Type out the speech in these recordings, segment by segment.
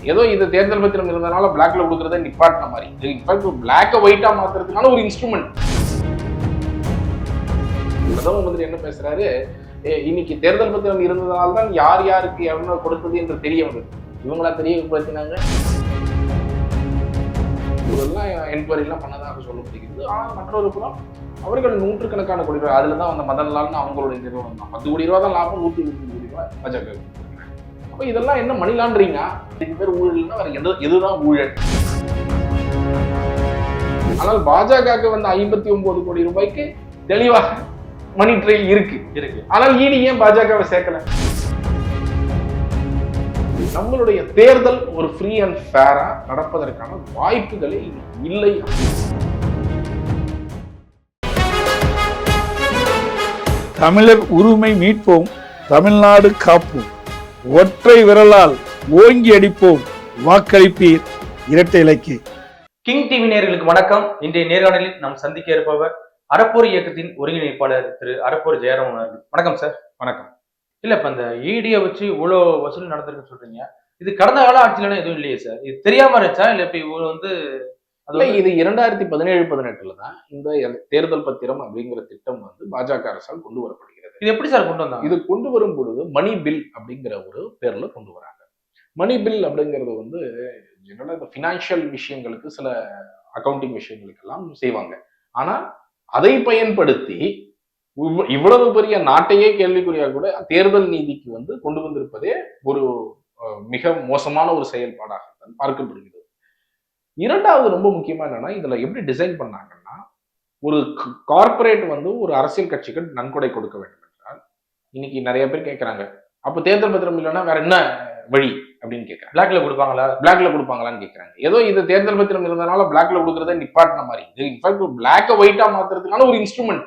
ஏதோ இது தேர்தல் பத்திரம் இருந்தனால பிளாக்ல கொடுக்கறத நிப்பாட்டின மாதிரி. இது இன்ஃபேக்ட் பிளாக்கை ஒயிட்டா மாத்துறதுக்கான ஒரு இன்ஸ்ட்ருமெண்ட் பிரதம மந்திரி என்ன பேசுறாரு? "ஏ, இன்னைக்கு தேர்தல் பத்திரம் இருந்ததால் தான் யார் யாருக்கு எவ்வளவு கொடுத்தது என்று தெரிய வந்தது. இவங்களா தெரியப்படுத்தினாங்க. இதெல்லாம் என்கொயரி பண்ணதாக சொல்லப்படுகிறது. ஆனால் மற்றொரு புறம் அவர்கள் நூற்றுக்கணக்கான கோடி ரூபாய் அதுல தான் அந்த மதன் லால்னு அவங்களுடைய நிறுவனம் தான். பத்து கோடி ரூபா தான் லாபம் நூற்றி இருபத்தி கோடி ரூபாய் பாஜக அப்ப இதெல்லாம் என்ன மணி லாண்டரிங்கா இதுக்கு பேர் ஊழல்னா வேற எது எதுதான் ஊழல்? ஆனால் பாஜகவுக்கு வந்த ஐம்பத்தி ஒன்பது கோடி ரூபாய்க்கு தெளிவாக மணி ட்ரெயில் இருக்கு. இருக்கு. ஆனால் ஈடி ஏன் பாஜகவை சேர்க்கல? நம்மளுடைய தேர்தல் ஒரு ஃப்ரீ அண்ட் ஃபேரா நடப்பதற்கான வாய்ப்புகளே இல்லை. தமிழர் உரிமை மீட்போம் தமிழ்நாடு காப்போம். ஒற்றை விரலால் ஓங்கி அடிப்போம். வாக்களிப்பீர். இரட்டை இலக்கு. கிங் டிவி நேயர்களுக்கு வணக்கம். இன்றைய நேர்காணலில் நாம் சந்திக்க இருப்பவர் அறப்போர் இயக்கத்தின் ஒருங்கிணைப்பாளர் திரு அறப்போர் ஜெயராமன். அவர்கள் வணக்கம் சார். வணக்கம். இல்ல இப்ப இந்த ஈடியை வச்சு இவ்வளோ வசூல் நடந்திருக்குன்னு சொல்றீங்க. இது கடந்த கால ஆட்சியில எதுவும் இல்லையே சார்? இது தெரியாம இருந்துச்சா? இல்ல இப்ப இவ்வளவு வந்து அது இல்ல இது இரண்டாயிரத்தி பதினேழு பதினெட்டுல தான் இந்த தேர்தல் பத்திரம் அப்படிங்கிற திட்டம் வந்து பாஜக அரசால் கொண்டு வரப்படுகிறது இது எப்படி சார் கொண்டு வந்தாங்க? இது கொண்டு வரும் பொழுது மணி பில் அப்படிங்கிற ஒரு பேர்ல கொண்டு வராங்க. மணி பில் அப்படிங்கிறது வந்து ஜெனரலா இந்த ஃபினான்ஷியல் விஷயங்களுக்கு சில அக்கவுண்டிங் விஷயங்களுக்கெல்லாம் செய்வாங்க. ஆனா அதை பயன்படுத்தி இவ்வளவு பெரிய நாட்டையே கேள்விக்குறியா கூட தேர்தல் நீதிக்கு வந்து கொண்டு வந்திருப்பதே ஒரு மிக மோசமான ஒரு செயல்பாடாக தான் பார்க்கப்படுகிறது. இரண்டாவது ரொம்ப முக்கியமா என்னன்னா இதுல எப்படி டிசைன் பண்ணாங்கன்னா ஒரு கார்ப்பரேட் வந்து ஒரு அரசியல் கட்சிக்கு நன்கொடை கொடுக்க வேண்டும். இன்னைக்கு நிறைய பேர் கேட்கறாங்க அப்ப தேர்தல் பத்திரம் இல்லைன்னா வேற என்ன வழி அப்படின்னு கேட்கறாங்க பிளாக்ல கொடுப்பாங்களா? பிளாக்ல கொடுப்பாங்களான்னு கேட்கறாங்க ஏதோ இது தேர்தல் பத்திரம் இருந்தனால பிளாக்ல கொடுக்கறத நிப்பாட்டின மாதிரி. இது இன்ஃபேக்ட் பிளாக்கை ஒயிட்டா மாத்துறதுக்கான ஒரு இன்ஸ்ட்ருமெண்ட்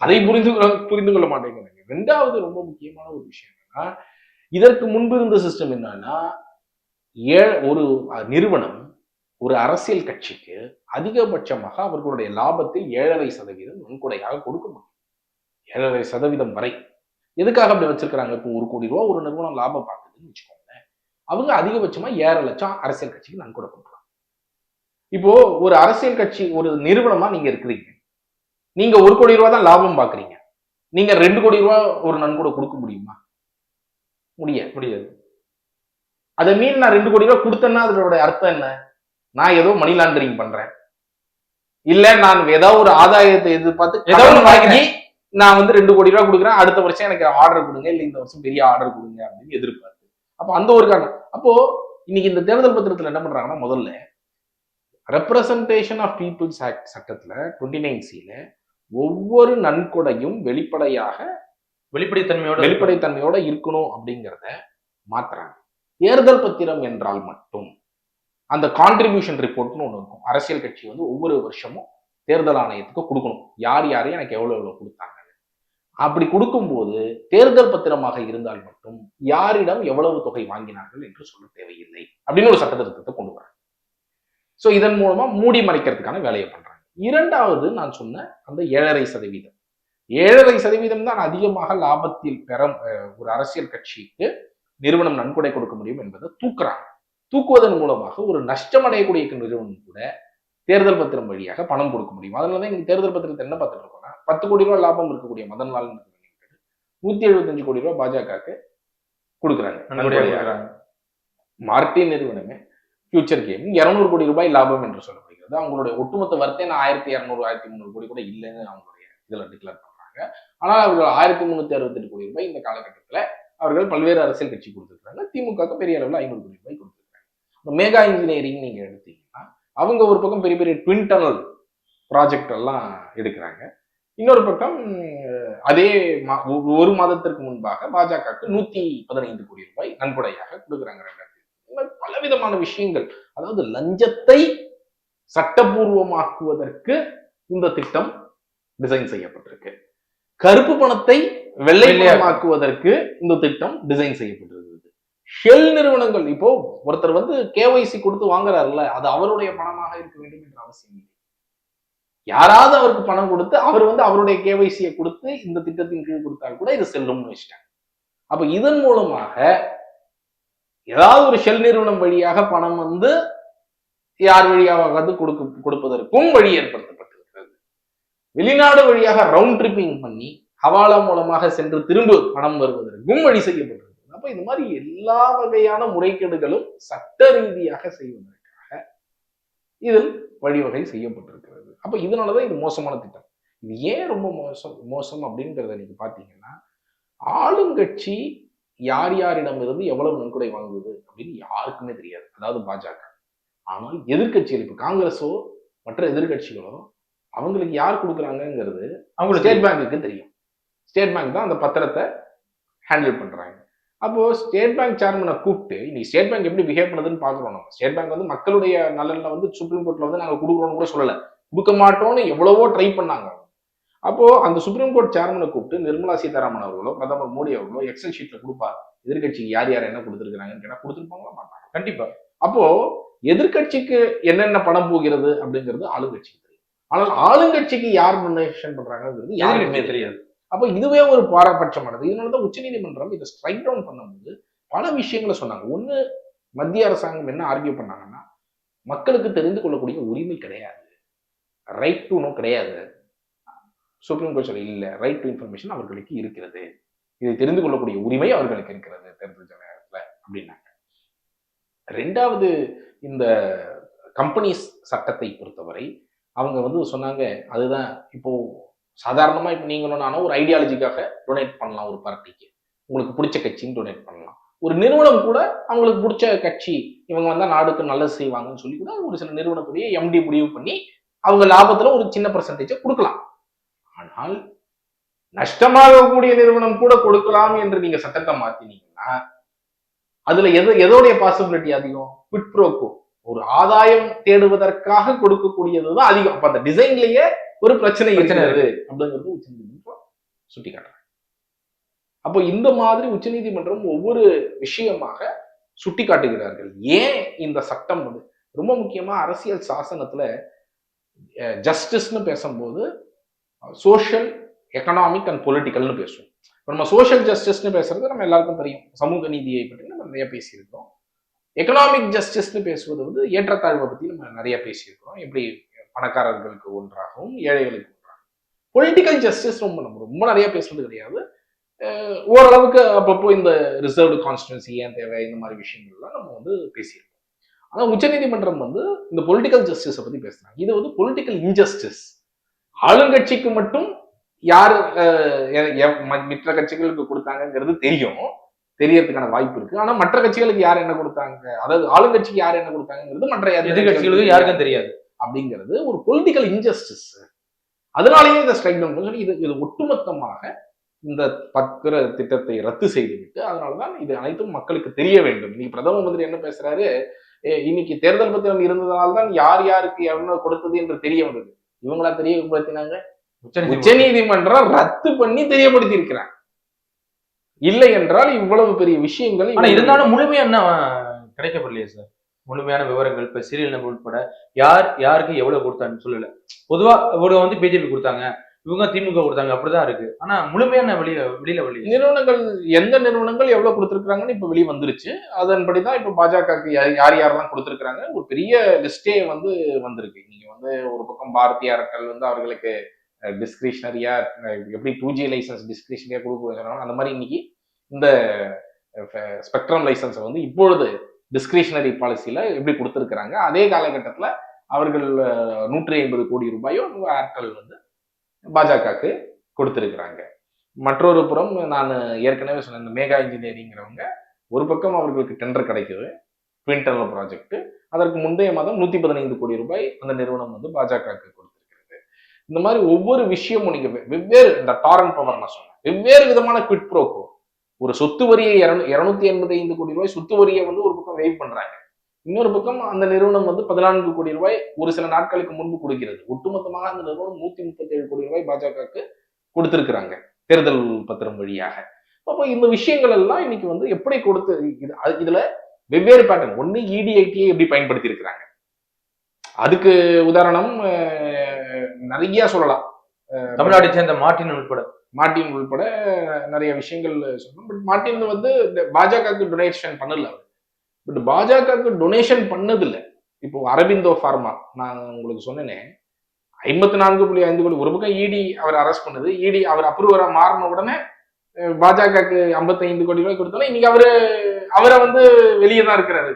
அதை புரிந்து புரிந்து கொள்ள மாட்டேங்கிறாங்க. ரெண்டாவது ரொம்ப முக்கியமான ஒரு விஷயம் என்னன்னா இதற்கு முன்பு இருந்த சிஸ்டம் என்னன்னா ஏ ஒரு நிறுவனம் ஒரு அரசியல் கட்சிக்கு அதிகபட்சமாக அவர்களுடைய லாபத்தில் ஏழரை சதவீதம் நன்கொடையாக கொடுக்க முடியும். ஏழரை சதவீதம் வரை. எதுக்காக அப்படி வச்சிருக்காங்க இப்போ ஒரு கோடி ரூபா ஒரு நிறுவனம் லாபம் பார்க்குதுன்னு வச்சுக்கோங்களேன். அவங்க அதிகபட்சமா ஏழரை லட்சம் அரசியல் கட்சிக்கு நன்கொடை கொடுக்கலாம். இப்போ ஒரு அரசியல் கட்சி ஒரு நிறுவனமா நீங்க இருக்கிறீங்க. நீங்க ஒரு கோடி ரூபா தான் லாபம் பாக்குறீங்க நீங்க ரெண்டு கோடி ரூபா ஒரு நன்கொடை கொடுக்க முடியுமா? முடியாது. முடியாது. அதை மீறி நான் ரெண்டு கோடி ரூபா கொடுத்தேன்னா அதோட அர்த்தம் என்ன? நான் ஏதோ மணி லாண்டரிங் பண்றேன். இல்ல நான் ஏதாவது ஒரு ஆதாயத்தை எதிர்பார்த்து ஏதோ வாங்கி நான் வந்து ரெண்டு கோடி ரூபா கொடுக்குறேன் அடுத்த வருஷம் எனக்கு ஆர்டர் கொடுங்க இல்ல இந்த வருஷம் பெரிய ஆர்டர் கொடுங்க அப்படின்னு எதிர்பார்த்து. அப்போ அந்த ஒரு காரணம். அப்போ இன்னைக்கு இந்த தேர்தல் பத்திரத்துல என்ன பண்றாங்கன்னா முதல்ல ரெப்ரசன்டேஷன் ஆஃப் பீப்புள்ஸ் ஆக்ட் சட்டத்துல டுவெண்ட்டி நைன் சில ஒவ்வொரு நன்கொடையும் வெளிப்படையாக வெளிப்படைத்தன்மையோட வெளிப்படைத்தன்மையோட இருக்கணும் அப்படிங்கிறத மாத்துறாங்க. தேர்தல் பத்திரம் என்றால் மட்டும் அந்த கான்ட்ரிபியூஷன் ரிப்போர்ட்னு ஒன்று இருக்கும். அரசியல் கட்சி வந்து ஒவ்வொரு வருஷமும் தேர்தல் ஆணையத்துக்கு கொடுக்கணும். யார் யார் எனக்கு எவ்வளவு எவ்வளவு கொடுத்தாங்க? அப்படி கொடுக்கும்போது தேர்தல் பத்திரமாக இருந்தால் மட்டும் யாரிடம் எவ்வளவு தொகை வாங்கினார்கள் என்று சொல்ல தேவையில்லை அப்படின்னு ஒரு சட்ட திருத்தத்தை கொண்டு வராங்க ஸோ இதன் மூலமா மூடி மறைக்கிறதுக்கான வேலையை பண்றாங்க. இரண்டாவது நான் சொன்ன அந்த ஏழரை சதவீதம். ஏழரை சதவீதம் தான் அதிகமாக லாபத்தில் பெற ஒரு அரசியல் கட்சிக்கு நிறுவனம் நன்கொடை கொடுக்க முடியும் என்பதை தூக்குறாங்க. தூக்குவதன் மூலமாக ஒரு நஷ்டம் அடையக்கூடிய நிறுவனம் கூட தேர்தல் பத்திரம் வழியாக பணம் கொடுக்க முடியும். அதனால தான் இங்க தேர்தல் பத்திரத்தை என்ன பார்த்துட்டு இருக்கோம்னா பத்து கோடி ரூபாய் லாபம் இருக்கக்கூடிய மதன் லால் நூத்தி எழுபத்தஞ்சு கோடி ரூபாய் பாஜகவுக்கு கொடுக்குறாங்க. மார்டின் நிறுவனமே. ஃபியூச்சர் கேம் இருநூறு கோடி ரூபாய் லாபம் என்று சொல்லப்படுகிறது. அவங்களுடைய ஒட்டுமொத்த வர்த்தே நான் ஆயிரத்தி இரநூறு ஆயிரத்தி முந்நூறு கோடி கூட இல்லைன்னு அவங்களுடைய இதுல டிக்ளேர் பண்றாங்க. ஆனால் அவர்கள் ஆயிரத்தி முந்நூத்தி அறுபத்தெட்டு கோடி ரூபாய் இந்த காலகட்டத்துல அவர்கள் பல்வேறு அரசியல் கட்சி கொடுத்துருக்காங்க திமுக பெரிய அளவில் ஐநூறு கோடி ரூபாய் கொடுத்துருக்காங்க மேகா இன்ஜினியரிங் நீங்க எடுத்தீங்கன்னா அவங்க ஒரு பக்கம் பெரிய பெரிய ட்வின் டனல் ப்ராஜெக்ட் எல்லாம் எடுக்கிறாங்க. இன்னொரு பக்கம் அதே ஒரு மாதத்திற்கு முன்பாக பாஜகவுக்கு நூத்தி பதினைந்து கோடி ரூபாய் நன்கொடையாக கொடுக்குறாங்க ரெண்டாயிரத்தி பலவிதமான விஷயங்கள். அதாவது லஞ்சத்தை சட்டபூர்வமாக்குவதற்கு இந்த திட்டம் டிசைன் செய்யப்பட்டிருக்கு. கருப்பு பணத்தை வெள்ளைமயமாக்குவதற்கு இந்த திட்டம் டிசைன் செய்யப்பட்டிருக்கிறது ஷெல் நிறுவனங்கள் இப்போ ஒருத்தர் வந்து கேஒய்சி கொடுத்து வாங்குறாருல்ல அது அவருடைய பணமாக இருக்க வேண்டும் என்ற அவசியம் இல்லை. யாராவது அவருக்கு பணம் கொடுத்து அவர் வந்து அவருடைய கேவைசியை கொடுத்து இந்த திட்டத்தின் கீழ் கொடுத்தால் கூட இது செல்லும்னு வச்சுட்டாங்க. அப்ப இதன் மூலமாக ஏதாவது ஒரு ஷெல் நிறுவனம் வழியாக பணம் வந்து யார் வழியாக கொடுக்க கொடுப்பதற்கும் வழி ஏற்படுத்தப்பட்டிருக்கிறது. வெளிநாடு வழியாக ரவுண்ட் ட்ரிப்பிங் பண்ணி ஹவாலா மூலமாக சென்று திரும்ப பணம் வருவதற்கும் வழி செய்யப்பட்டிருக்கிறது. அப்ப இந்த மாதிரி எல்லா வகையான முறைகேடுகளும் சட்ட ரீதியாக செய்வதற்காக இதில் வழிவகை செய்யப்பட்டிருக்கிறது. அப்ப இதனாலதான் இது மோசமான திட்டம். இது ஏன் ரொம்ப மோசம் மோசம் அப்படிங்கிறத நீங்க பாத்தீங்கன்னா ஆளுங்கட்சி யார் யாரிடமிருந்து எவ்வளவு நன்கொடை வாங்குவது அப்படின்னு யாருக்குமே தெரியாது. அதாவது பாஜக. ஆனால் எதிர்க்கட்சிகள் இப்ப காங்கிரஸோ மற்ற எதிர்க்கட்சிகளோ அவங்களுக்கு யார் கொடுக்குறாங்கங்கிறது அவங்களுக்கு ஸ்டேட் பேங்குக்கு தெரியும். ஸ்டேட் பேங்க் தான் அந்த பத்திரத்தை ஹேண்டில் பண்றாங்க. அப்போ ஸ்டேட் பேங்க் சேர்மனை கூப்பிட்டு இன்னைக்கு ஸ்டேட் பேங்க் எப்படி பிஹேவ் பண்ணுதுன்னு பாக்குறோம் நம்ம. ஸ்டேட் பேங்க் வந்து மக்களுடைய நலன்ல வந்து சுப்ரீம் கோர்ட்ல வந்து நாங்க கொடுக்குறோம்னு கூட சொல்லல. கொடுக்க மாட்டோம்னு எவ்வளவோ ட்ரை பண்ணாங்க. அப்போ அந்த சுப்ரீம் கோர்ட் சேர்மனை கூப்பிட்டு நிர்மலா சீதாராமன் அவர்களோ பிரதமர் மோடி அவர்களோ எக்ஸல் ஷீட்ல கொடுப்பாரு எதிர்க்கட்சிக்கு யார் யார் என்ன கொடுத்துருக்காங்கன்னு கேட்டா கொடுத்துருப்பாங்களா மாட்டாங்க. கண்டிப்பா. அப்போ எதிர்க்கட்சிக்கு என்னென்ன பணம் போகிறது அப்படிங்கிறது ஆளுங்கட்சிக்கு தெரியும். ஆனால் ஆளுங்கட்சிக்கு யார் டொனேஷன் பண்றாங்கிறது யாருக்குமே தெரியாது. அப்போ இதுவே ஒரு பாரபட்சமானது. இதனாலதான் உச்சநீதிமன்றம் இதை ஸ்ட்ரைக் டவுன் பண்ணும்போது பல விஷயங்களை சொன்னாங்க. ஒண்ணு மத்திய அரசாங்கம் என்ன ஆர்கியூ பண்ணாங்கன்னா மக்களுக்கு தெரிந்து கொள்ளக்கூடிய உரிமை கிடையாது. ரைட் டு நோ கிடையாது. சுப்ரீம் கோர்ட் சொல்ல இல்லை ரைட் டு இன்ஃபர்மேஷன் அவர்களுக்கு இருக்கிறது. இதை தெரிந்து கொள்ளக்கூடிய உரிமை அவர்களுக்கு இருக்கிறது தெரிஞ்ச நேரத்தில் அப்படின்னாங்க. ரெண்டாவது இந்த கம்பெனிஸ் சட்டத்தை பொறுத்தவரை அவங்க வந்து சொன்னாங்க அதுதான் இப்போ சாதாரணமா இப்போ நீங்களும் நானும் ஒரு ஐடியாலஜிக்காக டொனேட் பண்ணலாம் ஒரு பார்ட்டிக்கு. உங்களுக்கு பிடிச்ச கட்சின்னு டொனேட் பண்ணலாம். ஒரு நிறுவனம் கூட அவங்களுக்கு பிடிச்ச கட்சி இவங்க வந்தால் நாடுக்கு நல்லது செய்வாங்கன்னு சொல்லி கூட ஒரு சில நிறுவனத்துடைய எம்டி முடிவு பண்ணி அவங்க லாபத்துல ஒரு சின்ன பர்சன்டேஜை கொடுக்கலாம். ஆனால் நஷ்டமாகக்கூடிய நிறுவனம் கூட கொடுக்கலாம் என்று நீங்க சட்டத்தை மாத்தினீங்கன்னா அதுல எது எதோடைய பாசிபிலிட்டி அதிகம்? குவிட் ப்ரோக்கோ ஒரு ஆதாயம் தேடுவதற்காக கொடுக்கக்கூடியதுதான் அதிகம். அப்ப அந்த டிசைன்லயே ஒரு பிரச்சனை இருக்கிறது அப்படிங்கிறது உச்சநீதிமன்றம் சுட்டி காட்டுறாங்க அப்போ இந்த மாதிரி உச்சநீதிமன்றம் ஒவ்வொரு விஷயமாக சுட்டி காட்டுகிறார்கள் ஏன் இந்த சட்டம் வந்து? ரொம்ப முக்கியமா அரசியல் சாசனத்துல ஜஸ்டிஸ்னு பேசும்போது சோஷியல் எக்கனாமிக் அண்ட் பொலிட்டிக்கல்னு பேசுவோம். இப்போ நம்ம சோஷியல் ஜஸ்டிஸ்னு பேசுறது நம்ம எல்லாருக்கும் தெரியும். சமூக நீதியை பற்றி நம்ம நிறைய பேசியிருக்கோம் எக்கனாமிக் ஜஸ்டிஸ்னு பேசுவது வந்து ஏற்றத்தாழ்வை பற்றி நம்ம நிறைய பேசியிருக்கிறோம். எப்படி பணக்காரர்களுக்கு ஒன்றாகவும் ஏழைகளுக்கு ஒன்றாகவும். பொலிட்டிக்கல் ஜஸ்டிஸ் ரொம்ப நம்ம ரொம்ப நிறைய பேசுறது கிடையாது. ஓரளவுக்கு அப்பப்போ இந்த ரிசர்வ்டு கான்ஸ்டன்சி ஏன் தேவை இந்த மாதிரி விஷயங்கள்லாம் நம்ம வந்து பேசியிருக்கோம். ஆனா உச்சநீதிமன்றம் வந்து இந்த பொலிட்டிக்கல் ஜஸ்டிஸை பத்தி பேசுறாங்க. இது வந்து பொலிட்டிக்கல் இன்ஜஸ்டிஸ் ஆளுங்கட்சிக்கு மட்டும் யார் மற்ற கட்சிகளுக்கு கொடுத்தாங்கங்கிறது தெரியும். தெரியறதுக்கான வாய்ப்பு இருக்கு. ஆனா மற்ற கட்சிகளுக்கு யார் என்ன கொடுத்தாங்க? அதாவது ஆளுங்கட்சிக்கு யார் என்ன கொடுத்தாங்கிறது மற்ற எதிர்கட்சிகளுக்கு யாருக்கும் தெரியாது. அப்படிங்கிறது ஒரு பொலிட்டிக்கல் இன்ஜஸ்டிஸ் அதனாலேயே இந்த ஸ்ட்ரைக் டவுன் சொல்லி இது இது ஒட்டுமொத்தமாக இந்த பத்திர திட்டத்தை ரத்து செய்துவிட்டு அதனாலதான் இது அனைத்தும் மக்களுக்கு தெரிய வேண்டும். இன்னைக்கு பிரதம மந்திரி என்ன பேசுறாரு? "ஏ, இன்னைக்கு தேர்தல் பத்திரம் இருந்ததால்தான் யார் யாருக்கு எவ்வளவு கொடுத்தது என்று தெரிய வந்தது. இவங்களா தெரியப்படுத்தினாங்க? உச்சநீதிமன்றம். உச்சநீதிமன்றம் ரத்து பண்ணி தெரியப்படுத்தி இருக்கிறாங்க இல்லை என்றால் இவ்வளவு பெரிய விஷயங்கள் ஆனா இருந்தாலும் முழுமையா என்ன கிடைக்கப்படலையே சார்? முழுமையான விவரங்கள் இப்ப சீரியல் நம்பர் உட்பட யார் யாருக்கு எவ்வளவு கொடுத்தாங்கன்னு சொல்லல. பொதுவா இவ்வளவு வந்து பிஜேபி கொடுத்தாங்க. இவங்க திமுக கொடுத்தாங்க அப்படிதான் இருக்கு. ஆனா முழுமையான வெளிய வெளியில வெளியே நிறுவனங்கள் எந்த நிறுவனங்கள் எவ்வளவு கொடுத்துருக்காங்கன்னு இப்ப வெளியே வந்துருச்சு. அதன்படிதான் இப்ப பாஜகவுக்கு யார் யார் யாரெல்லாம் கொடுத்துருக்காங்க ஒரு பெரிய லிஸ்டே வந்து வந்திருக்கு. நீங்க வந்து ஒரு பக்கம் பாரதிய வந்து அவர்களுக்கு டிஸ்கிரிஷனரியா எப்படி டூ ஜி லைசன்ஸ் டிஸ்கிரிஷனரியா கொடுக்க சொன்னாங்க அந்த மாதிரி இன்னைக்கு இந்த ஸ்பெக்ட்ரம் லைசன்ஸை வந்து இப்பொழுது டிஸ்கிரிஷனரி பாலிசியில எப்படி கொடுத்துருக்குறாங்க? அதே காலகட்டத்தில் அவர்கள் நூற்றி ஐம்பது கோடி ரூபாயோ ஏர்டெல் வந்து பாஜகவுக்கு கொடுத்துருக்குறாங்க. மற்றொரு புறம் நான் ஏற்கனவே சொன்ன இந்த மேகா இன்ஜினியரிங்கிறவங்க ஒரு பக்கம் அவர்களுக்கு டெண்டர் கிடைக்குது ட்வின் ப்ராஜெக்ட்டு ப்ராஜெக்ட் அதற்கு முந்தைய மாதம் நூற்றி பதினைந்து கோடி ரூபாய் அந்த நிறுவனம் வந்து பாஜகவுக்கு கொடுத்துருக்கிறது. இந்த மாதிரி ஒவ்வொரு விஷயமும் நீங்க வெவ்வேறு இந்த டாரன் பவர் நான் சொன்னேன். வெவ்வேறு விதமான குவிட் ப்ரோக்கோ ஒரு சொத்து வரியை இரநூத்தி எண்பத்தி ஐந்து கோடி ரூபாய் சொத்து வரியை வந்து ஒரு பக்கம் வெயிட் பண்றாங்க. இன்னொரு பக்கம் அந்த நிறுவனம் வந்து பதினான்கு கோடி ரூபாய் ஒரு சில நாட்களுக்கு முன்பு கொடுக்கிறது. ஒட்டுமொத்தமாக அந்த நிறுவனம் நூத்தி முப்பத்தி ஏழு கோடி ரூபாய் பாஜகவுக்கு கொடுத்திருக்கிறாங்க தேர்தல் பத்திரம் வழியாக. அப்போ இந்த விஷயங்கள் எல்லாம் இன்னைக்கு வந்து எப்படி கொடுத்து இதுல வெவ்வேறு பேட்டர்ன் E இடிஐடியை எப்படி பயன்படுத்தி இருக்கிறாங்க அதுக்கு உதாரணம் நிறைய சொல்லலாம். தமிழ்நாட்டை சேர்ந்த மார்ட்டின் உட்பட மார்ட்டின் உள்பட நிறைய விஷயங்கள் சொல்லணும் பட் மார்ட்டின் வந்து இந்த பாஜகவுக்கு டொனேஷன் பண்ணல அவர். பட் பாஜகவுக்கு டொனேஷன் பண்ணதில்ல. இப்போ அரபிந்தோ ஃபார்மா நான் உங்களுக்கு சொன்னேனே ஐம்பத்தி நான்கு புள்ளி ஐந்து கோடி ஒரு பக்கம் இடி அவர் அரெஸ்ட் பண்ணுது இடி அவர் அப்ரூவரா மாறின உடனே பாஜகவுக்கு 55 கோடி ரூபாய் கொடுத்தோன்னா இன்னைக்கு அவரு அவரை வந்து வெளியே தான் இருக்கிறாரு.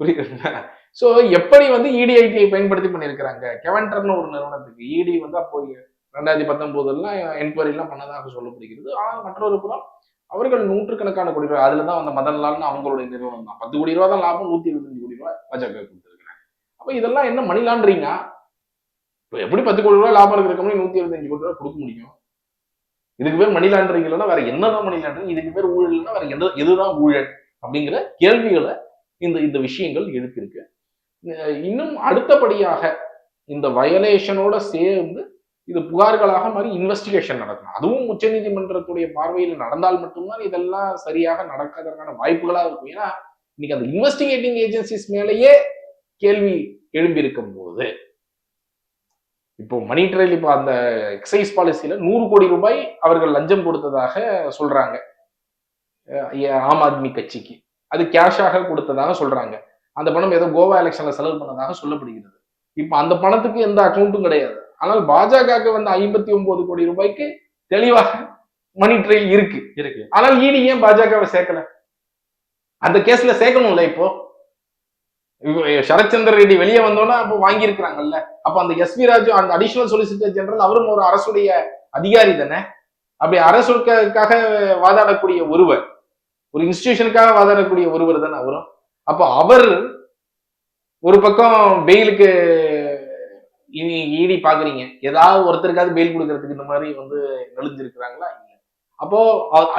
புரியுதுங்களா? ஸோ எப்படி வந்து இடிஐடியை பயன்படுத்தி பண்ணியிருக்கிறாங்க? கெவன்டர்னு ஒரு நிறுவனத்துக்கு இடி வந்து அப்போ ரெண்டாயிரத்தி பத்தொன்பதுலாம் என்கொயரிலாம் பண்ணதாக சொல்லப்படுகிறது. ஆனால் மற்றொரு புறம் அவர்கள் நூற்றுக்கணக்கான கோடி ரூபாய். அதுல தான் அந்த மதன்லால்னு அவங்களுடைய நிறுவனம் தான். பத்து கோடி ரூபா தான் லாபம் நூத்தி இருபத்தஞ்சு கோடி ரூபாய் பாஜக கொடுத்துருக்காங்க அப்ப இதெல்லாம் என்ன மணி லாண்டரிங்கா இப்போ எப்படி பத்து கோடி ரூபாய் லாபம் இருக்கிற கம்பெனி நூத்தி இருபத்தஞ்சு கோடி ரூபாய் கொடுக்க முடியும்? இதுக்கு பேர் மணி லாண்டரிங் இல்லைன்னா வேற என்னதான் மணி லாண்டரிங் இதுக்கு பேர் ஊழல்னா வேற எந்த எதுதான் ஊழல்? அப்படிங்கிற கேள்விகளை இந்த இந்த விஷயங்கள் எழுப்பியிருக்கு. இன்னும் அடுத்தபடியாக இந்த வயலேஷனோட சேர்ந்து இது புகார்களாக மாதிரி இன்வெஸ்டிகேஷன் நடக்கணும். அதுவும் உச்சநீதிமன்றத்துடைய பார்வையில் நடந்தால் மட்டும்தான் இதெல்லாம் சரியாக நடக்காதற்கான வாய்ப்புகளாக இருக்கும். ஏன்னா இன்னைக்கு அந்த இன்வெஸ்டிகேட்டிங் ஏஜென்சிஸ் மேலேயே கேள்வி எழும்பியிருக்கும் போது இப்போ மணி ட்ரையல் இப்போ அந்த எக்ஸைஸ் பாலிசியில நூறு கோடி ரூபாய் அவர்கள் லஞ்சம் கொடுத்ததாக சொல்றாங்க. ஆம் ஆத்மி கட்சிக்கு. அது கேஷாக கொடுத்ததாக சொல்றாங்க. அந்த பணம் ஏதோ கோவா எலெக்ஷன்ல செலவு பண்ணதாக சொல்லப்படுகிறது. இப்போ அந்த பணத்துக்கு எந்த அக்கௌண்ட்டும் கிடையாது. ஆனால் பாஜகவுக்கு வந்து ஐம்பத்தி ஒன்பது கோடி ரூபாய்க்கு தெளிவாக மணி ட்ரெயில் இருக்கு. இருக்கு. ஆனால் ஈடி ஏன் பாஜகவை சேர்க்கல? அந்த கேஸ்ல சேர்க்கணும்ல இப்போ? இப்போ சரத்சந்திர ரெட்டி வெளியே வந்தோன்னா அப்போ வாங்கியிருக்கிறாங்கல்ல. அப்ப அந்த எஸ் வி ராஜு அந்த அடிஷனல் சொலிசிட்டர் ஜெனரல் அவரும் ஒரு அரசுடைய அதிகாரி தானே? அப்படி அரசுக்காக வாதாடக்கூடிய ஒருவர் ஒரு இன்ஸ்டிடியூஷனுக்காக வாதாடக்கூடிய ஒருவர் தானே அவரும்? அப்போ அவர் ஒரு பக்கம் பெயிலுக்கு இனி ஈடி பாக்குறீங்க. ஏதாவது ஒருத்தருக்காவது பெயில் கொடுக்கறதுக்கு இந்த மாதிரி வந்து நெளிஞ்சிருக்கிறாங்களா? இல்ல. அப்போ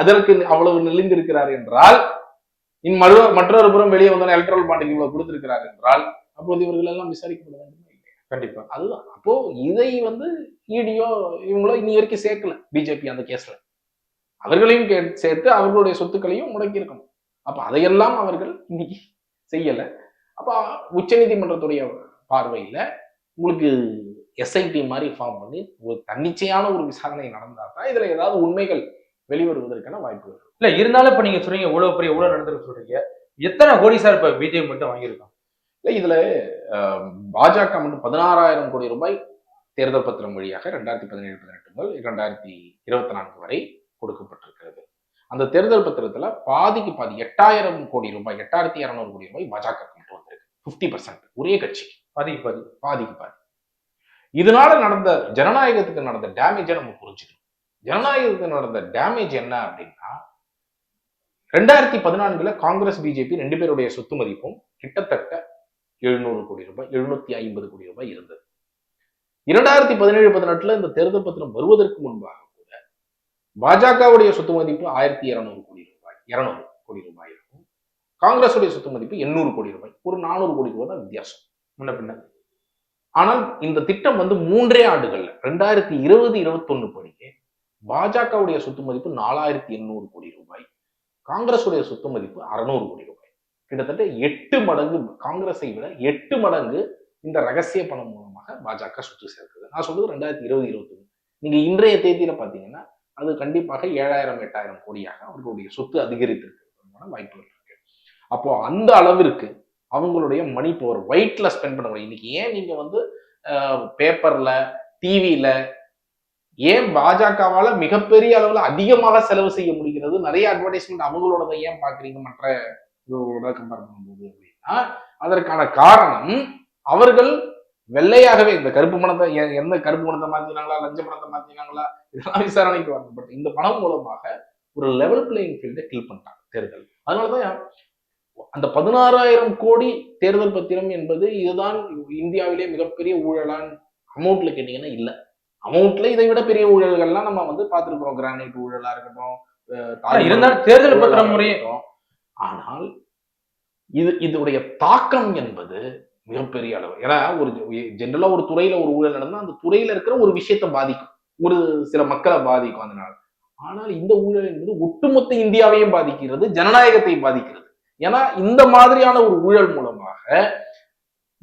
அதற்கு அவ்வளவு நெளிந்திருக்கிறார் என்றால் இன் மறு மற்றொரு புறம் வெளியே வந்தோம் எலக்ட்ரல் பாண்டுக்கு இவ்வளவு கொடுத்திருக்கிறார் என்றால் அப்போது இவர்கள் எல்லாம் விசாரிக்கப்பட வேண்டும்? இல்லையா? கண்டிப்பா. அதுதான். அப்போ இதை வந்து ஈடியோ இவங்களோ இனி வரைக்கும் சேர்க்கல. பிஜேபி அந்த கேஸ்ல அவர்களையும் சேர்த்து அவர்களுடைய சொத்துக்களையும் முடக்கி இருக்கணும். அப்ப அதையெல்லாம் அவர்கள் இன்னைக்கு செய்யல. அப்ப உச்சநீதிமன்றத்துடைய பார்வையில உங்களுக்கு எஸ்ஐடி மாதிரி ஃபார்ம் பண்ணி ஒரு தன்னிச்சையான ஒரு விசாரணை நடந்தா தான் இதுல ஏதாவது உண்மைகள் வெளிவருவதற்கான வாய்ப்புகள். இல்ல இருந்தாலும் இப்ப நீங்க சொல்றீங்க இவ்வளவு பெரிய ஊழல் நடந்திருக்கு சொல்றீங்க. எத்தனை கோடி சார் இப்ப பிஜேபி மட்டும் வாங்கியிருக்கோம் இல்ல இதுல பாஜக மட்டும் பதினாறாயிரம் கோடி ரூபாய் தேர்தல் பத்திரம் வழியாக ரெண்டாயிரத்தி பதினேழு பதினெட்டு முதல் இரண்டாயிரத்தி இருபத்தி நான்கு வரை கொடுக்கப்பட்டிருக்கிறது. அந்த தேர்தல் பத்திரத்துல பாதிக்கு பாதி எட்டாயிரம் கோடி ரூபாய் எட்டாயிரத்தி இருநூறு கோடி ரூபாய் பாஜக மட்டும் வந்திருக்கு. பிப்டி பர்சன்ட் ஒரே கட்சிக்கு. பாதிக்கு பாதி பாதிக்கு பாதி இதனால நடந்த ஜனநாயகத்துக்கு நடந்த டேமேஜை நம்ம புரிஞ்சுக்கணும். ஜனநாயகத்துக்கு நடந்த டேமேஜ் என்ன அப்படின்னா ரெண்டாயிரத்தி பதினான்குல காங்கிரஸ் பிஜேபி ரெண்டு பேருடைய சொத்து மதிப்பும் கிட்டத்தட்ட எழுநூறு கோடி ரூபாய் எழுநூத்தி ஐம்பது கோடி ரூபாய் இருந்தது. இரண்டாயிரத்தி பதினேழு பதினெட்டுல இந்த தேர்தல் பத்திரம் வருவதற்கு முன்பாக கூட பாஜகவுடைய சொத்து மதிப்பு ஆயிரத்தி இருநூறு கோடி ரூபாய் இருநூறு கோடி ரூபாய் இருக்கும். காங்கிரஸுடைய சொத்து மதிப்பு எண்ணூறு கோடி ரூபாய் ஒரு நானூறு கோடி ரூபாய் தான் வித்தியாசம். முன்ன பின்ன. ஆனால் இந்த திட்டம் வந்து மூன்றே ஆண்டுகள்ல. ரெண்டாயிரத்தி இருபது இருபத்தொன்னு படிக்கு பாஜகவுடைய சொத்து மதிப்பு நாலாயிரத்தி எண்ணூறு கோடி ரூபாய். காங்கிரஸுடைய சொத்து மதிப்பு அறுநூறு கோடி ரூபாய். கிட்டத்தட்ட எட்டு மடங்கு காங்கிரஸை விட எட்டு மடங்கு இந்த ரகசிய பணம் மூலமாக பாஜக சொத்து சேர்க்குது. நான் சொல்றது ரெண்டாயிரத்தி இருபது இருபத்தொன்னு. நீங்க இன்றைய தேதியில பாத்தீங்கன்னா அது கண்டிப்பாக ஏழாயிரம் எட்டாயிரம் கோடியாக அவர்களுடைய சொத்து அதிகரித்திருக்கிறதுக்கான வாய்ப்புகள் இருக்கு. அப்போ அந்த அளவிற்கு அவங்களுடைய மணி பவர் ஒயிட்ல ஸ்பெண்ட் பண்ண முடியும். இன்னைக்கு ஏன் நீங்க வந்து பேப்பர்ல டிவியில ஏன் பாஜகவால மிகப்பெரிய அளவுல அதிகமாக செலவு செய்ய முடிகிறது? நிறைய அட்வர்டைஸ்மெண்ட் அவங்களோட ஏன் பாக்குறீங்க மற்ற இதோட கம்பேர் பண்ணும்போது அப்படின்னா அதற்கான காரணம் அவர்கள் வெள்ளையாகவே இந்த கருப்பு பணத்தை எ- எந்த கருப்பு பணத்தை மாத்தினாங்களா? லஞ்ச பணத்தை மாத்தினாங்களா? இதெல்லாம் விசாரணைக்கு வரணும் பட் இந்த பணம் மூலமாக ஒரு லெவல் பிளேயிங் ஃபீல்டை கில் பண்ணிட்டாங்க தேர்தல். அதனாலதான் அந்த பதினாறாயிரம் கோடி தேர்தல் பத்திரம் என்பது இதுதான் இந்தியாவிலே மிகப்பெரிய ஊழலான் அமௌண்ட்ல கேட்டீங்கன்னா இல்ல. அமௌண்ட்ல இதை விட பெரிய ஊழல்கள்லாம் நம்ம வந்து பார்த்திருக்கிறோம். கிரானைட் ஊழலா இருக்கட்டும் இருந்தாலும் தேர்தல் பத்திரம் முறையே இருக்கட்டும். ஆனால் இது இதனுடைய தாக்கம் என்பது மிகப்பெரிய அளவு. ஏன்னா ஒரு ஜென்ரலா ஒரு துறையில ஒரு ஊழல் நடந்தா அந்த துறையில இருக்கிற ஒரு விஷயத்தை பாதிக்கும். ஒரு சில மக்களை பாதிக்கும் அதனால. ஆனால் இந்த ஊழல் என்பது ஒட்டுமொத்த இந்தியாவையும் பாதிக்கிறது ஜனநாயகத்தை பாதிக்கிறது. ஏன்னா இந்த மாதிரியான ஒரு ஊழல் மூலமாக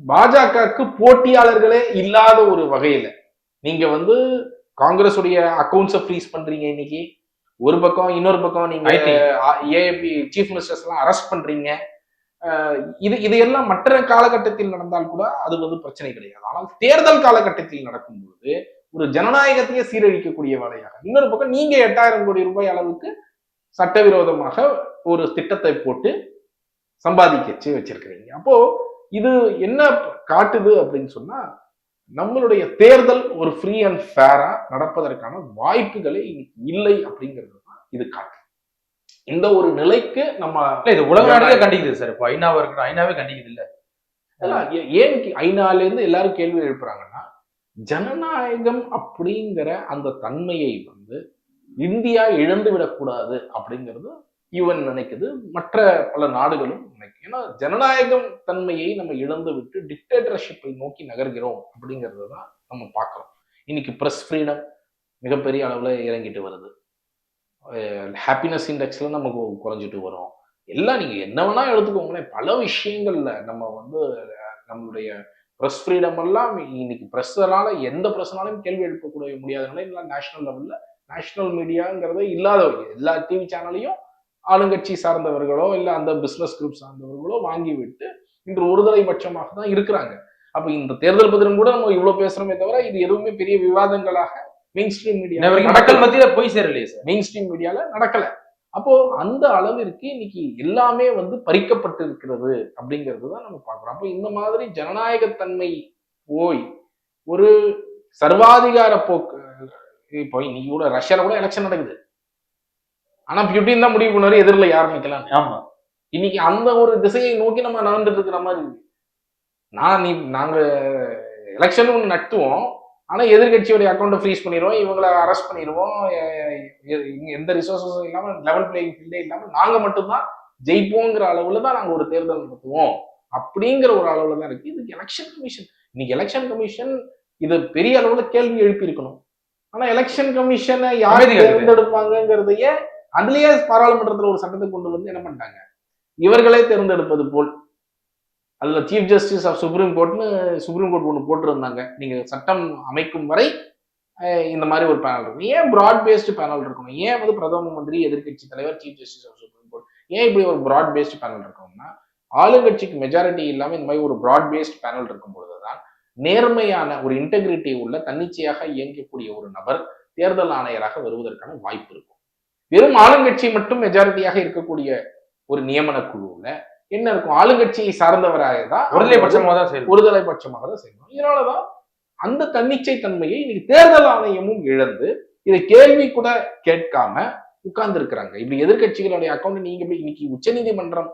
பாஜகவுக்கு போட்டியாளர்களே இல்லாத ஒரு வகையில நீங்க வந்து காங்கிரஸுடைய அக்கௌண்ட்ஸை ஃப்ரீஸ் பண்றீங்க இன்னைக்கு. ஒரு பக்கம் இன்னொரு பக்கம் நீங்க. ஏபி சீஃப் மினிஸ்டர்ஸ் எல்லாம் அரெஸ்ட் பண்றீங்க. இது இது எல்லாம் மற்ற காலகட்டத்தில் நடந்தால் கூட அது வந்து பிரச்சனை கிடையாது. ஆனால் தேர்தல் காலகட்டத்தில் நடக்கும் பொழுது ஒரு ஜனநாயகத்தையே சீரழிக்கக்கூடிய வேலையாக இன்னொரு பக்கம் நீங்க எட்டாயிரம் கோடி ரூபாய் அளவுக்கு சட்டவிரோதமாக ஒரு திட்டத்தை போட்டு சம்பாதிக்க வச்சு வச்சிருக்கிறீங்க. அப்போ இது என்ன காட்டுது அப்படின்னு சொன்னா நம்மளுடைய தேர்தல் ஒரு ஃப்ரீ அண்ட் ஃபேரா நடப்பதற்கான வாய்ப்புகளே இன்னைக்கு இல்லை அப்படிங்கிறது தான் இது காட்டு. இந்த ஒரு நிலைக்கு நம்ம இது உலக நாடுகளே கண்டிக்குது சார். இப்போ ஐநாவா இருக்கட்டும் ஐநாவே கண்டிக்குது இல்ல. ஏன் ஐநால இருந்து எல்லாரும் கேள்வி எழுப்புறாங்கன்னா ஜனநாயகம் அப்படிங்கிற அந்த தன்மையை வந்து இந்தியா இழந்து விடக்கூடாது அப்படிங்கிறது யுஎன் நினைக்குது. மற்ற பல நாடுகளும் ஏன்னா ஜனநாயகம் தன்மையை நம்ம இழந்து விட்டு டிக்டேட்டர்ஷிப்பை நோக்கி நகர்கிறோம் அப்படிங்கிறத தான் நம்ம பார்க்குறோம். இன்னைக்கு ப்ரெஸ் ஃப்ரீடம் மிகப்பெரிய அளவில் இறங்கிட்டு வருது. ஹாப்பினஸ் இண்டெக்ஸில் நமக்கு குறைஞ்சிட்டு வரும் எல்லாம் நீங்கள் என்ன வேணா எடுத்துக்கோங்களேன். பல விஷயங்கள்ல நம்ம வந்து நம்மளுடைய ப்ரெஸ் ஃப்ரீடம் எல்லாம் இன்னைக்கு ப்ரெஸ்ஸனால எந்த ப்ரெஸ்னாலையும் கேள்வி எழுப்பக்கூட முடியாத இல்லை நேஷனல் லெவலில் நேஷனல் மீடியாங்கிறதே இல்லாத எல்லா டிவி சேனலையும் ஆளுங்கட்சி சார்ந்தவர்களோ இல்லை அந்த பிசினஸ் குரூப் சார்ந்தவர்களோ வாங்கி விட்டு இன்று ஒருதலை பட்சமாக தான் இருக்கிறாங்க. அப்ப இந்த தேர்தல் பத்திரம் கூட நம்ம இவ்வளவு பேசுறோமே தவிர இது எதுவுமே பெரிய விவாதங்களாக மெயின் ஸ்ட்ரீம் மீடியா மக்கள் மத்தியில போய் சேரலையே சார். மெயின் ஸ்ட்ரீம் மீடியால நடக்கல. அப்போ அந்த அளவிற்கு இன்னைக்கு எல்லாமே வந்து பறிக்கப்பட்டு இருக்கிறது அப்படிங்கிறது தான் நம்ம பார்க்கிறோம். அப்போ இந்த மாதிரி ஜனநாயகத்தன்மை போய் ஒரு சர்வாதிகார போக்கு இப்போ இன்னைக்கு கூட ரஷ்யால கூட எலெக்ஷன் நடக்குது. ஆனா பியூட்டின் தான் முடிவு பண்ணாரு எதிரில் யார் நிக்கலாம் ஆமா. இன்னைக்கு அந்த ஒரு திசையை நோக்கி நம்ம நடந்துட்டு இருக்கிற மாதிரி இருக்கு. நான் நீ நாங்க எலெக்ஷன் ஒன்று நட்டுவோம். ஆனா எதிர்கட்சியோட அக்கௌண்ட்டை ஃப்ரீஸ் பண்ணிடுவோம். இவங்களை அரெஸ்ட் பண்ணிடுவோம். எந்த ரிசோர்ஸஸும் இல்லாம லெவல் பிளேயிங் ஃபீல்டே இல்லாம நாங்க மட்டும்தான் ஜெயிப்போங்கிற அளவுல தான் நாங்க ஒரு தேர்தல் நடத்துவோம். அப்படிங்கிற ஒரு அளவுல தான் இருக்கு. இதுக்கு எலெக்ஷன் கமிஷன் இன்னைக்கு எலெக்ஷன் கமிஷன் இது பெரிய அளவுல கேள்வி எழுப்பி இருக்கணும் ஆனா எலெக்ஷன் கமிஷனை யார் அமைதி காக்குது. தேர்ந்தெடுப்பாங்கங்கிறதையே அதுலயே பாராளுமன்றத்தில் ஒரு சட்டத்தை கொண்டு வந்து என்ன பண்ணிட்டாங்க? இவர்களே தேர்ந்தெடுப்பது போல். அதுல சீஃப் ஜஸ்டிஸ் ஆஃப் சுப்ரீம் கோர்ட்னு சுப்ரீம் கோர்ட் ஒன்று போட்டிருந்தாங்க. நீங்க சட்டம் அமைக்கும் வரை இந்த மாதிரி ஒரு பேனல் இருக்கும். ஏன் ப்ராட் பேஸ்டு பேனல் இருக்கணும் ஏன் வந்து பிரதம மந்திரி எதிர்க்கட்சி தலைவர் chief justice of supreme court ஏன் இப்படி ஒரு ப்ராட் பேஸ்டு பேனல் இருக்கணும்னா ஆளுங்கட்சிக்கு மெஜாரிட்டி இல்லாமல் இந்த மாதிரி ஒரு ப்ராட் பேஸ்ட் பேனல் இருக்கும் பொழுதுதான் நேர்மையான ஒரு இன்டெகிரிட்டி உள்ள தன்னிச்சையாக இயங்கக்கூடிய ஒரு நபர் தேர்தல் ஆணையராக வருவதற்கான வாய்ப்பு இருக்கும். வெறும் ஆளுங்கட்சி மட்டும் மெஜாரிட்டியாக இருக்கக்கூடிய ஒரு நியமன குழுவுல என்ன இருக்கும்? ஆளுங்கட்சியை சார்ந்தவராக தான் ஒருதலை பட்சமாக தான் செயல்படும் ஒருதலை பட்சமாக தான் செய்யணும் இதனாலதான் அந்த தன்னிச்சை தன்மையை இன்னைக்கு தேர்தல் ஆணையமும் இழந்து இதை கேள்வி கூட கேட்காம உட்கார்ந்து இருக்கிறாங்க இப்படி எதிர்க்கட்சிகளுடைய அக்கௌண்ட் நீங்க இப்படி இன்னைக்கு உச்சநீதிமன்றம்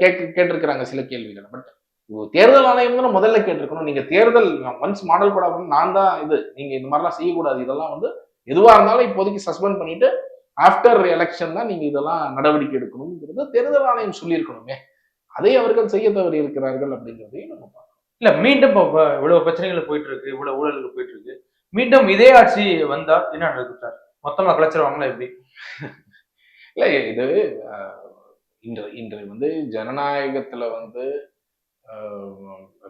கேட்க கேட்டிருக்கிறாங்க சில கேள்விகள். பட் தேர்தல் ஆணையம் தான் முதல்ல கேட்டிருக்கணும். நீங்க தேர்தல் ஒன்ஸ் மாடல் கூட நான் தான் இது. நீங்க இந்த மாதிரிலாம் செய்யக்கூடாது. இதெல்லாம் வந்து எதுவா இருந்தாலும் இப்போதைக்கு சஸ்பெண்ட் பண்ணிட்டு ஆஃப்டர் எலெக்ஷன் தான் நீங்க இதெல்லாம் நடவடிக்கை எடுக்கணுங்கிறது தேர்தல் ஆணையம் சொல்லியிருக்கணுமே. அதை அவர்கள் செய்ய தவறி இருக்கிறார்கள் அப்படிங்கிறதையும் நம்ம பார்க்கணும். இல்ல மீண்டும் இவ்வளவு பிரச்சனைகள் போயிட்டு இருக்கு இவ்வளவு ஊழல்கள் போயிட்டு இருக்கு மீண்டும் இதே ஆட்சி வந்தா என்ன நடக்கும் சார்? மொத்தமா கலைச்சிருவாங்களா எப்படி? இல்ல இது இன்று இன்று வந்து ஜனநாயகத்துல வந்து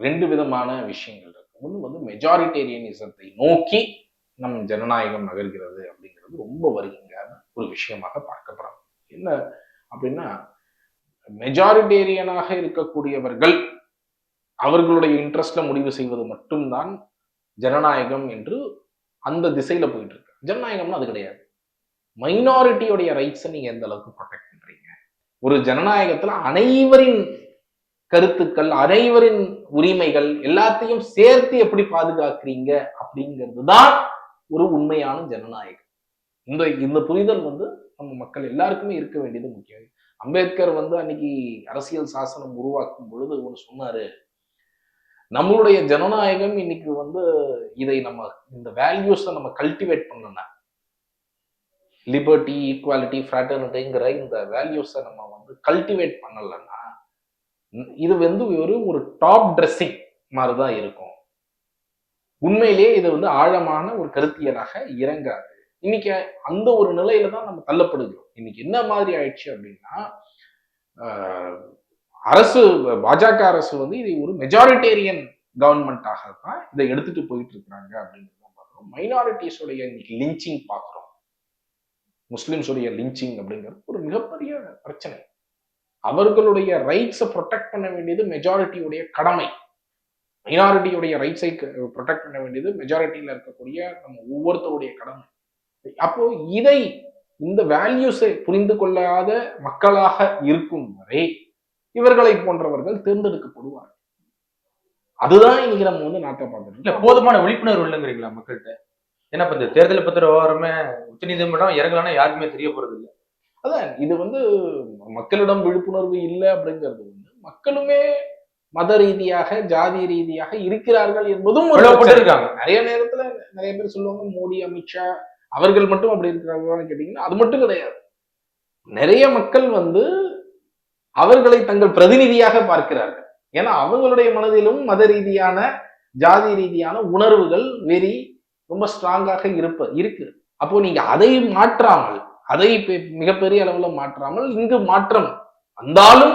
ரெண்டு விதமான விஷயங்கள் இருக்கு. ஒன்று வந்து மெஜாரிட்டேரியனிசத்தை நோக்கி நம் ஜனநாயகம் நகர்கிறது அப்படிங்கிறது ரொம்ப வருகின்றான ஒரு விஷயமாக பார்க்கப்படும் என்ன அப்படின்னா மெஜாரிட்டேரியனாக இருக்கக்கூடியவர்கள் அவர்களுடைய இன்ட்ரெஸ்ட்ல முடிவு செய்வது மட்டும்தான் ஜனநாயகம் என்று அந்த திசையில போயிட்டு இருக்கு. ஜனநாயகம்னா அது கிடையாது. மைனாரிட்டியுடைய ரைட்ஸை நீங்க எந்த அளவுக்கு ப்ரொடெக்ட் பண்றீங்க? ஒரு ஜனநாயகத்துல அனைவரின் கருத்துக்கள் அனைவரின் உரிமைகள் எல்லாத்தையும் சேர்த்து எப்படி பாதுகாக்கிறீங்க அப்படிங்கிறது தான் ஒரு உண்மையான ஜனநாயகம். இந்த இந்த புரிதல் வந்து நம்ம மக்கள் எல்லாருக்குமே இருக்க வேண்டியது முக்கியம். அம்பேத்கர் வந்து அன்னைக்கு அரசியல் சாசனம் உருவாக்கும் பொழுது ஒன்று சொன்னாரு நம்மளுடைய ஜனநாயகம் இன்னைக்கு வந்து இதை நம்ம இந்த வேல்யூஸை நம்ம கல்டிவேட் பண்ணணும் லிபர்ட்டி ஈக்குவாலிட்டி ஃப்ராட்டர்னிட்டிங்கிற இந்த வேல்யூஸை நம்ம வந்து கல்டிவேட் பண்ணலைன்னா இது வந்து ஒரு ஒரு டாப் ட்ரெஸ்ஸிங் மாதிரி தான் இருக்கும். உண்மையிலேயே இது வந்து ஆழமான ஒரு கருத்தியலாக இறங்காது. இன்னைக்கு அந்த ஒரு நிலையில தான் நம்ம தள்ளப்படுகிறோம். இன்னைக்கு என்ன மாதிரி ஆயிடுச்சு அப்படின்னா அரசு பாஜக அரசு வந்து இதை ஒரு மெஜாரிட்டேரியன் கவர்மெண்ட்டாக தான் இதை எடுத்துட்டு போயிட்டு இருக்கிறாங்க அப்படிங்கிறத பார்க்குறோம். மைனாரிட்டிஸோடைய இன்னைக்கு லிஞ்சிங் பார்க்குறோம். முஸ்லிம்ஸுடைய லிஞ்சிங் அப்படிங்கிறது ஒரு மிகப்பெரிய பிரச்சனை. அவர்களுடைய ரைட்ஸை ப்ரொடெக்ட் பண்ண வேண்டியது மெஜாரிட்டியுடைய கடமை. மைனாரிட்டியுடைய ரைட்ஸை ப்ரொடெக்ட் பண்ண வேண்டியது மெஜாரிட்டியில் இருக்கக்கூடிய நம்ம ஒவ்வொருத்தருடைய கடமை. அப்போ இதை இந்த வேல்யூஸை புரிந்து கொள்ளாத மக்களாக இருக்கும் வரை இவர்களை போன்றவர்கள் தேர்ந்தெடுக்கப்படுவார்கள். அதுதான் இன்னைக்கு நம்ம வந்து நாட்டை பார்த்துட்டு இல்ல. போதுமான விழிப்புணர்வு இல்லைங்கிறீங்களா மக்கள்கிட்ட? ஏன்னா இப்ப இந்த தேர்தல் பத்திர விவகாரமே உச்ச நீதிமன்றம் இறங்கலாம்னா யாருக்குமே தெரிய போறது இல்ல. அதான் இது வந்து மக்களிடம் விழிப்புணர்வு இல்லை அப்படிங்கிறது வந்து மக்களுமே மத ரீதியாக ஜாதி ரீதியாக இருக்கிறார்கள் என்பதும் நிறைய நேரத்துல நிறைய பேர் சொல்லுவாங்க மோடி அமித்ஷா அவர்கள் மட்டும் அப்படி இருக்கிறாங்களான்னு கேட்டீங்கன்னா அது மட்டும் கிடையாது. நிறைய மக்கள் வந்து அவர்களை தங்கள் பிரதிநிதியாக பார்க்கிறார்கள். ஏன்னா அவங்களுடைய மனதிலும் மத ரீதியான ஜாதி ரீதியான உணர்வுகள் வெறி ரொம்ப ஸ்ட்ராங்காக இருப்ப இருக்கு. அப்போ நீங்க அதை மாற்றாமல் அதை பெ- மிகப்பெரிய அளவுல மாற்றாமல் இங்கு மாற்றம் வந்தாலும்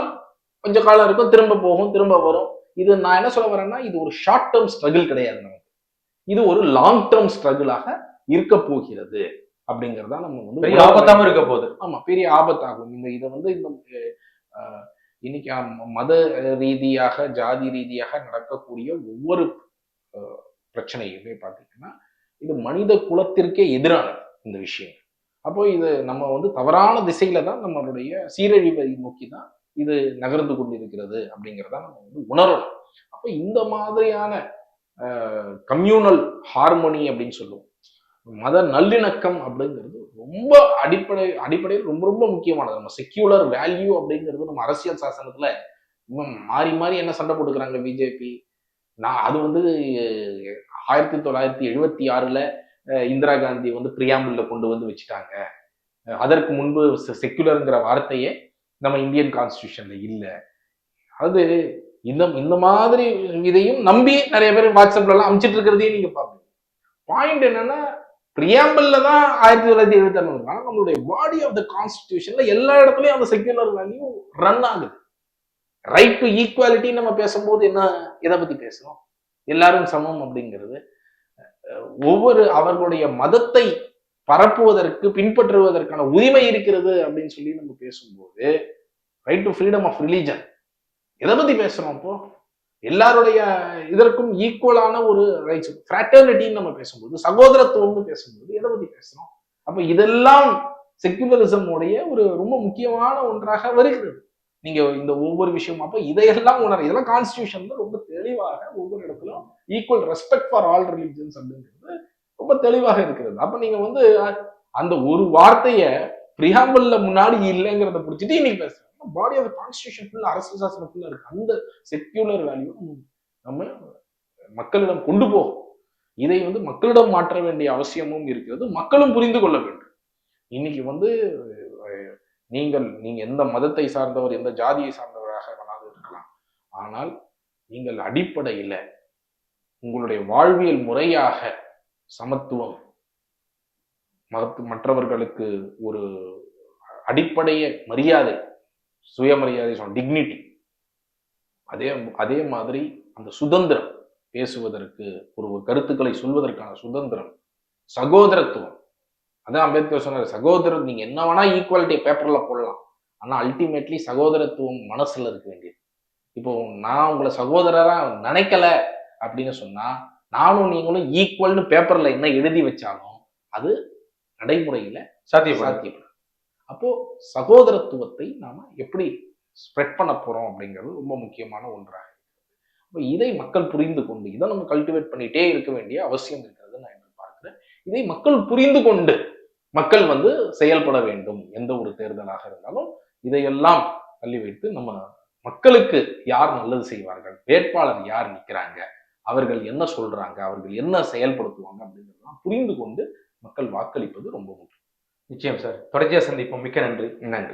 கொஞ்ச காலம் இருக்கும் திரும்ப போகும் திரும்ப வரும். இது நான் என்ன சொல்ல வரேன்னா இது ஒரு ஷார்ட் டேர்ம் ஸ்ட்ரகிள் கிடையாது நமக்கு. இது ஒரு லாங் டேர்ம் ஸ்ட்ரகிளாக இருக்க போகிறது அப்படிங்கறத நம்ம வந்து பெரிய ஆபத்தாம இருக்க போகுது. ஆமா பெரிய ஆபத்தாகும். இந்த இதை வந்து இந்த இன்னைக்கு மத ரீதியாக ஜாதி ரீதியாக நடக்கக்கூடிய ஒவ்வொரு பிரச்சனையுமே பார்த்தீங்கன்னா இது மனித குலத்திற்கே எதிரானது இந்த விஷயம். அப்போ இது நம்ம வந்து தவறான திசையில தான் நம்மளுடைய சீரழிவை நோக்கி தான் இது நகர்ந்து கொண்டிருக்கிறது அப்படிங்கிறத நம்ம வந்து உணரணும். அப்போ இந்த மாதிரியான கம்யூனல் ஹார்மோனி அப்படின்னு சொல்லுவோம். மத நல்லிணக்கம் அப்படிங்கிறது ரொம்ப அடிப்படை அடிப்படையில் ரொம்ப ரொம்ப முக்கியமானது. நம்ம செக்யூலர் வேல்யூ அப்படிங்கிறது நம்ம அரசியல் சாசனத்துல மாறி மாறி என்ன சண்டை போட்டுக்கிறாங்க பிஜேபி? நான் அது வந்து ஆயிரத்தி தொள்ளாயிரத்தி எழுபத்தி ஆறுல இந்திரா காந்தி வந்து பிரியாம்பிள்ல கொண்டு வந்து வச்சுட்டாங்க. அதற்கு முன்பு செக்யூலருங்கிற வார்த்தையே நம்ம இந்தியன் கான்ஸ்டியூஷன்ல இல்லை. அது இந்த இந்த மாதிரி இதையும் நம்பி நிறைய பேர் வாட்ஸ்அப்ல எல்லாம் அமைச்சிட்டு இருக்கிறதையும் நீங்க பாப்பீங்க பாயிண்ட் என்னன்னா பிரியாம்பிள்ல தான் ஆயிரத்தி தொள்ளாயிரத்தி எழுபத்தி ஆறு ஆனா நம்மளுடைய பாடி ஆஃப் த கான்ஸ்டிடியூஷன்ல எல்லா இடத்துலையும் அந்த செக்யூலர் வேல்யூ ரன் ஆகுது. ரைட் டு ஈக்குவாலிட்டி நம்ம பேசும்போது என்ன எதை பத்தி பேசுறோம்? எல்லாரும் சமம் அப்படிங்கிறது. ஒவ்வொரு அவர்களுடைய மதத்தை பரப்புவதற்கு பின்பற்றுவதற்கான உரிமை இருக்கிறது அப்படின்னு சொல்லி நம்ம பேசும்போது right to freedom of religion எதை பத்தி பேசுறோம் அப்போ எல்லாருடைய இதற்கும் ஈக்குவலான ஒரு ரைட்ஸ் ஃப்ராட்டர்னிட்டின்னு நம்ம பேசும்போது சகோதரத்துவம்னு பேசும்போது எதை பத்தி பேசுறோம்? அப்ப இதெல்லாம் செக்குலரிசம் உடைய ஒரு ரொம்ப முக்கியமான ஒன்றாக வருகிறது. நீங்க இந்த ஒவ்வொரு விஷயமும் அப்ப இதையெல்லாம் உணர இதெல்லாம் கான்ஸ்டியூஷன்ல ரொம்ப தெளிவாக ஒவ்வொரு இடத்துலயும் equal respect for all religions அப்படிங்கிறது ரொம்ப தெளிவாக இருக்கிறது. அப்ப நீங்க வந்து அந்த ஒரு வார்த்தைய பிரியாம்பல்ல முன்னாடி இல்லைங்கிறத பிடிச்சிட்டு இன்னைக்கு பேசுறேன் பாடி ஆஃப் கான்ஸ்டியூஷன் ஃபுல்லா அரசியல் சாசனம் இருக்கு. அந்த செக்யூலர் வேல்யூ நம்ம மக்களிடம் கொண்டு போகும் இதை வந்து மக்களிடம் மாற்ற வேண்டிய அவசியமும் இருக்கிறது. மக்களும் புரிந்து கொள்ள வேண்டும். இன்னைக்கு வந்து நீங்கள் நீங்கள் நீங்க எந்த மதத்தை சார்ந்தவர் எந்த ஜாதியை சார்ந்தவராக வேணாலும் இருக்கலாம். ஆனால் நீங்கள் அடிப்படையில உங்களுடைய வாழ்வியல் முறையாக சமத்துவம் மகத்து மற்றவர்களுக்கு ஒரு அடிப்படைய மரியாதை சுயமரியாதை டிக்னிட்டி அதே அதே மாதிரி அந்த சுதந்திரம் பேசுவதற்கு ஒரு கருத்துக்களை சொல்வதற்கான சுதந்திரம் சகோதரத்துவம். அதான் அம்பேத்கர் சொன்னார் சகோதரர் நீங்க என்ன வேணா ஈக்குவாலிட்டி பேப்பர்ல போடலாம். ஆனா அல்டிமேட்லி சகோதரத்துவம் மனசுல இருக்க வேண்டியது. இப்போ நான் உங்களை சகோதரரா நினைக்கல அப்படின்னு சொன்னா நானும் நீங்களும் ஈக்குவல்னு பேப்பர்ல என்ன எழுதி வச்சாலும் அது நடைமுறையில சாத்தியப்படும். சாத்தியப்படும். அப்போ சகோதரத்துவத்தை நாம் எப்படி ஸ்ப்ரெட் பண்ண போகிறோம் அப்படிங்கிறது ரொம்ப முக்கியமான ஒன்றாக இருக்கிறது. அப்போ இதை மக்கள் புரிந்து கொண்டு இதை நம்ம கல்டிவேட் பண்ணிட்டே இருக்க வேண்டிய அவசியம் இருக்கிறது நான் என்று பார்க்கிறேன். இதை மக்கள் புரிந்து கொண்டு மக்கள் வந்து செயல்பட வேண்டும். எந்த ஒரு தேர்தலாக இருந்தாலும் இதையெல்லாம் தள்ளி வைத்து நம்ம மக்களுக்கு யார் நல்லது செய்வார்கள்? வேட்பாளர் யார் நிற்கிறாங்க? அவர்கள் என்ன சொல்றாங்க? அவர்கள் என்ன செயல்படுத்துவாங்க அப்படிங்கிறதெல்லாம் புரிந்து கொண்டு மக்கள் வாக்களிப்பது ரொம்ப முக்கியம். நிச்சயம் சார் தொடர்ச்சியா சந்திப்போம். மிக்க நன்றி. நன்றி.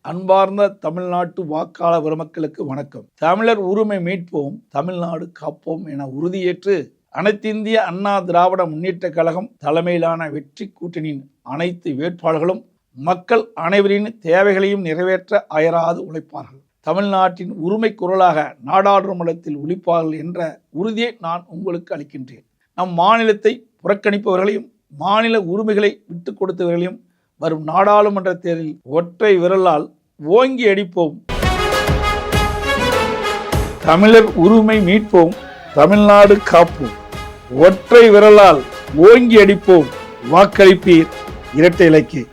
அன்பார்ந்த தமிழ்நாட்டு வாக்காளர் பெருமக்களுக்கு வணக்கம். தமிழர் உரிமை மீட்போம் தமிழ்நாடு காப்போம் என உறுதியேற்று அனைத்திந்திய அண்ணா திராவிட முன்னேற்ற கழகம் தலைமையிலான வெற்றி கூட்டணியின் அனைத்து வேட்பாளர்களும் மக்கள் அனைவரின் தேவைகளையும் நிறைவேற்ற அயராது உழைப்பார்கள். தமிழ்நாட்டின் உரிமை குரலாக நாடாளுமன்றத்தில் ஒழிப்பார்கள் என்ற உறுதியை நான் உங்களுக்கு அளிக்கின்றேன். நம் மாநிலத்தை புறக்கணிப்பவர்களையும் மாநில உரிமைகளை விட்டுக் கொடுத்தவர்களையும் வரும் நாடாளுமன்ற தேர்தலில் ஒற்றை விரலால் ஓங்கி அடிப்போம். தமிழர் உரிமை மீட்போம் தமிழ்நாடு காப்போம். ஒற்றை விரலால் ஓங்கி அடிப்போம். வாக்களிப்பீர் இரட்டை இலக்கிய